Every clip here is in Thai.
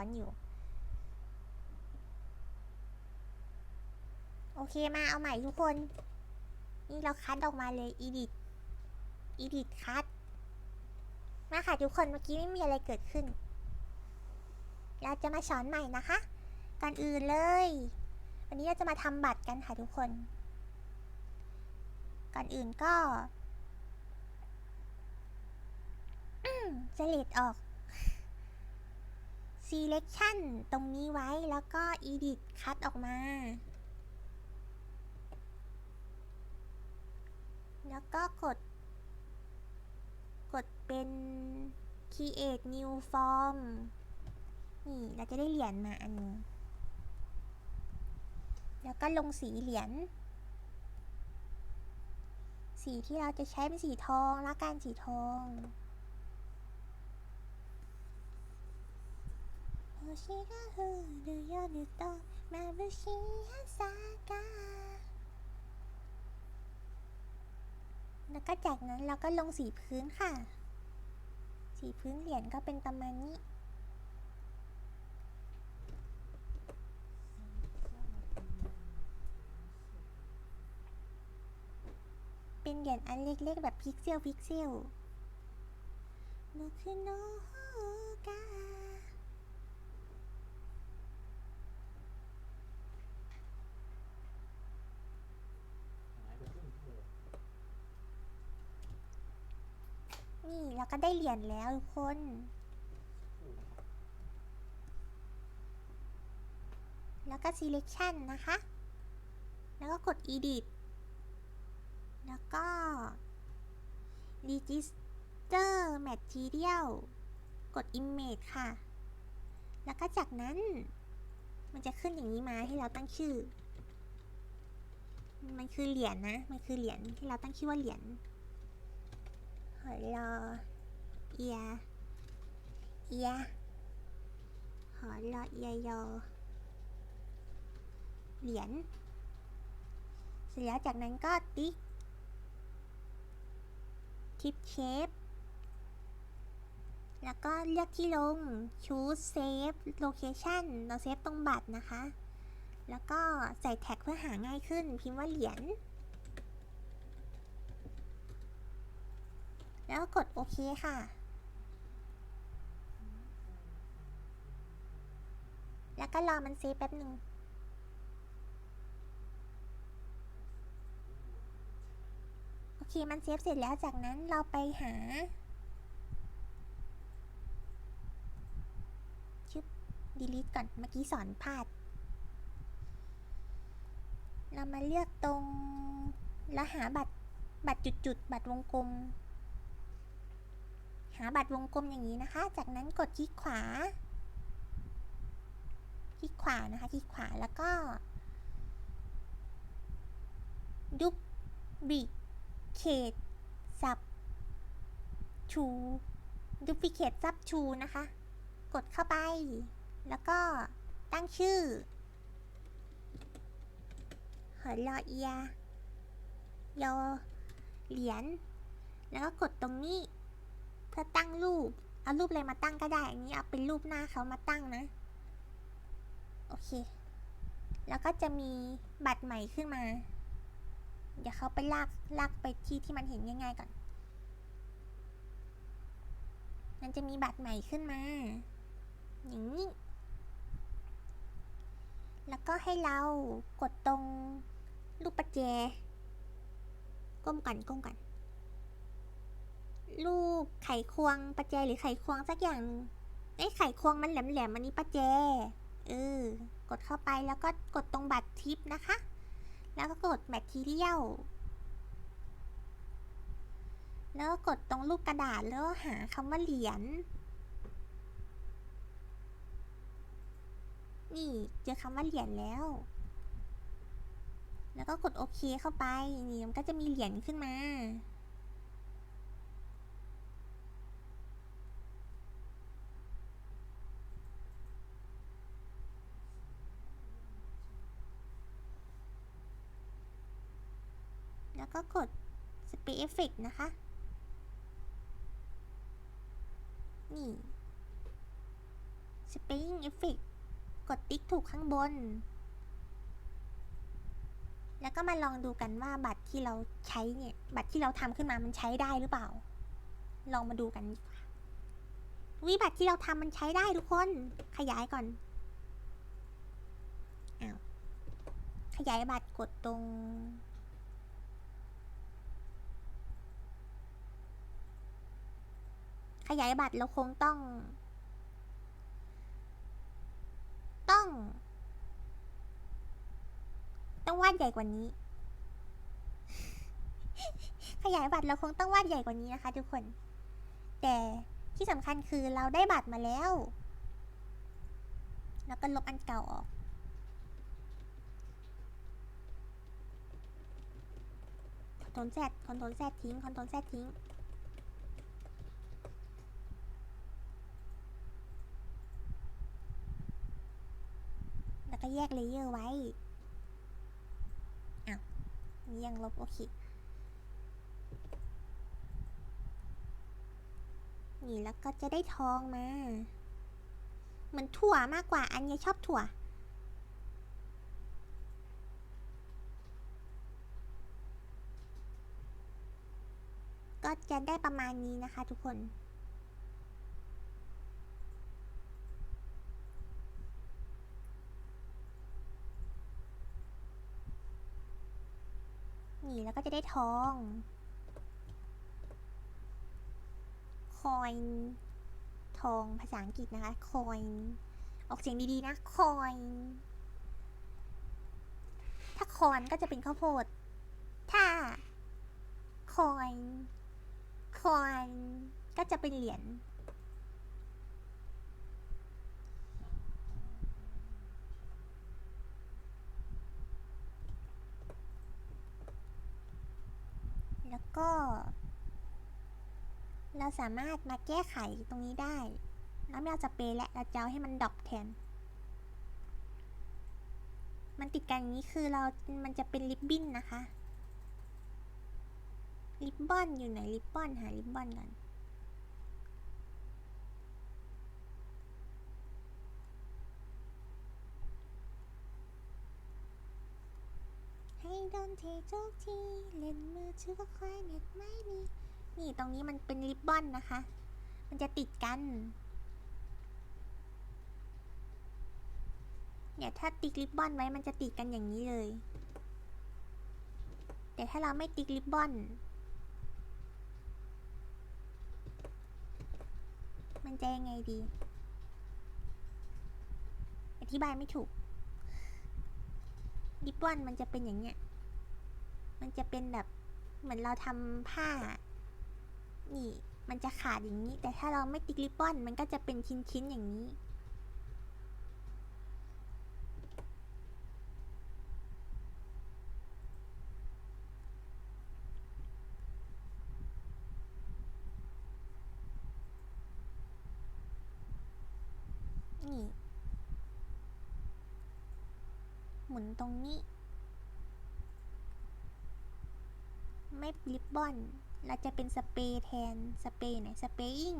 อนอยู่ โอเคมาเอาใหม่ทุกคน นี่เราคัดออกมาเลย edit edit คัดมาค่ะทุกคนเมื่อกี้ไม่มีอะไรเกิดขึ้น เราจะมาสอนใหม่นะคะก่อนอื่นเลย วันนี้เราจะมาทำบัตรกันค่ะทุกคนก่อนอื่นก็จะเลดออก selection ตรงนี้ไว้แล้วก็ edit คัดออกมา แล้วก็กด กดเป็น create new form นี่เราจะได้เหรียญมาอันนึงแล้วก็ลงสีเหรียญ สีที่เราจะใช้เป็นสีทอง แล้วกันสีทอง 星が降る夜と眩しい朝がแล้วก็จากนั้นเราก็ลงสีพื้นค่ะ สีพื้นเหรียญก็เป็นประมาณนี้ เป็นเหรียญอันเล็กๆ แบบพิกเซลพิกเซล僕の นี่เราก็ได้เหรียญแล้วทุกคนแล้วก็ selection นะคะ แล้วก็กด edit แล้วก็ register material กด image ค่ะ แล้วก็จากนั้น มันจะขึ้นอย่างนี้มาให้เราตั้งชื่อ มันคือเหรียญนะ มันคือเหรียญที่เราตั้งชื่อว่าเหรียญหอรอ เอีย เอีย หอรอเอียยอ เหรียญ เสร็จแล้วจากนั้นก็ติ๊ก ทิปเชฟ แล้วก็เลือกที่ลง choose save location เราเซฟตรงบัตรนะคะ แล้วก็ใส่แท็กเพื่อหาง่ายขึ้น พิมพ์ว่าเหรียญแล้วกดโอเคค่ะ ก็รอมันเซฟแป๊บหนึ่งโอเคมันเซฟเสร็จแล้วจากนั้นเราไปหาชึบ delete ก่อนเมื่อกี้สอนพลาด เรามาเลือกตรงแล้วหาบัตรบัตรจุดๆ บัตรวงกลม หาบัตรวงกลมอย่างนี้นะคะ จากนั้นกดคลิกขวา คลิกขวานะคะ คลิกขวาแล้วก็ดุบบิเคตซับชูดูพิเคตซับชูนะคะ กดเข้าไป แล้วก็ตั้งชื่อหอรอเอียยอเหรียญ แล้วก็กดตรงนี้ เพื่อตั้งรูป เอารูปอะไรมาตั้งก็ได้ อันนี้เอาเป็นรูปหน้าเขามาตั้งนะ โอเค แล้วก็จะมีบัตรใหม่ขึ้นมา เดี๋ยวเขาไปลากลากไปที่ที่มันเห็นง่ายๆก่อน มันจะมีบัตรใหม่ขึ้นมา อย่างนี้ แล้วก็ให้เรากดตรงรูปประแจ ก้มก่อนก้มก่อนรูปไขควงประแจหรือไขควงสักอย่างไอ้ไขควงมันแหลมๆอันนี้ประแจ เออกดเข้าไปแล้วก็กดตรงบัตรทิปนะคะ แล้วก็กด material แล้วก็กดตรงรูปกระดาษแล้วก็หาคำว่าเหรียญนี่เจอคำว่าเหรียญแล้ว แล้วก็กดโอเคเข้าไป นี่มันก็จะมีเหรียญขึ้นมา ก็กด Space Effect นะคะ นี่ Spring Effect กดติ๊กถูกข้างบน แล้วก็มาลองดูกันว่าบัตรที่เราใช้เนี่ย บัตรที่เราทำขึ้นมามันใช้ได้หรือเปล่า ลองมาดูกันดีกว่าวิบัตรที่เราทำมันใช้ได้ทุกคน ขยายก่อนอ้าวขยายบัตรกดตรง ขยายบัตรเราคงต้อง ต้อง ต้องวาดใหญ่กว่านี้ ขยายบัตรเราคงต้องวาดใหญ่กว่านี้นะคะ ทุกคน แต่ที่สำคัญคือเราได้บัตรมาแล้ว แล้วก็ลบอันเก่าออกคอนโทรลแซดคอนโทรลแซดทิ้งคอนโทรลแซดทิ้ง แล้วก็แยกเลเยอร์ไว้อ้าวนี่ยังลบโอเค นี่แล้วก็จะได้ทองมาเหมือนถั่วมากกว่า อันเนี้ยชอบถั่วก็จะได้ประมาณนี้นะคะทุกคน นี่แล้วก็จะได้ทอง คอยทองภาษาอังกฤษนะคะคอยออกเสียงดีๆนะคอยถ้าคอนก็จะเป็นข้าวโพด ถ้าคอยคอยก็จะเป็นเหรียญ ก็ เราสามารถมาแก้ไขตรงนี้ได้ แล้วเราจะเปรและเราจะเอาให้มันดอกแทน มันติดกันอย่างนี้คือเรา มันจะเป็นริบบิ้นนะคะ ริบบอนอยู่ไหนริบบอนหาริบบอนก่อน โดนเททุกทีเล่นมือถือก็ค่อยเน็ตไม่มี นี่ตรงนี้มันเป็นริบบอนนะคะ มันจะติดกัน เนี่ยถ้าติ๊กริบบอนไว้มันจะติดกันอย่างนี้เลย แต่ถ้าเราไม่ติ๊กริบบอนมันจะยังไงดี อธิบายไม่ถูกริบบอนมันจะเป็นอย่างเนี้ย มันจะเป็นแบบเหมือนเราทำผ้า นี่ มันจะขาดอย่างนี้ แต่ถ้าเราไม่ติ๊กริบบอน มันก็จะเป็นชิ้นๆอย่างนี้ นี่ หมุนตรงนี้ ไม่ริบบอน เราจะเป็นสเปรย์แทน สเปรย์ไหน สเปรย์อิง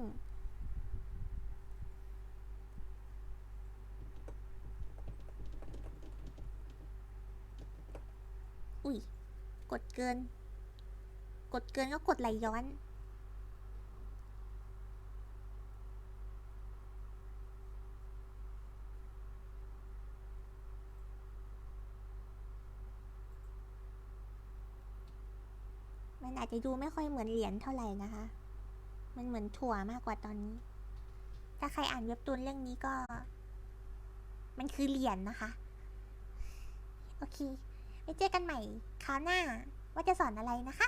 อุ้ย กดเกิน กดเกินก็กดไหลย้อน มันอาจจะดูไม่ค่อยเหมือนเหรียญเท่าไหร่นะคะ มันเหมือนถั่วมากกว่าตอนนี้ ถ้าใครอ่านเว็บตูนเรื่องนี้ก็ มันคือเหรียญนะคะ โอเค ไว้เจอกันใหม่คราวหน้า ว่าจะสอนอะไรนะคะ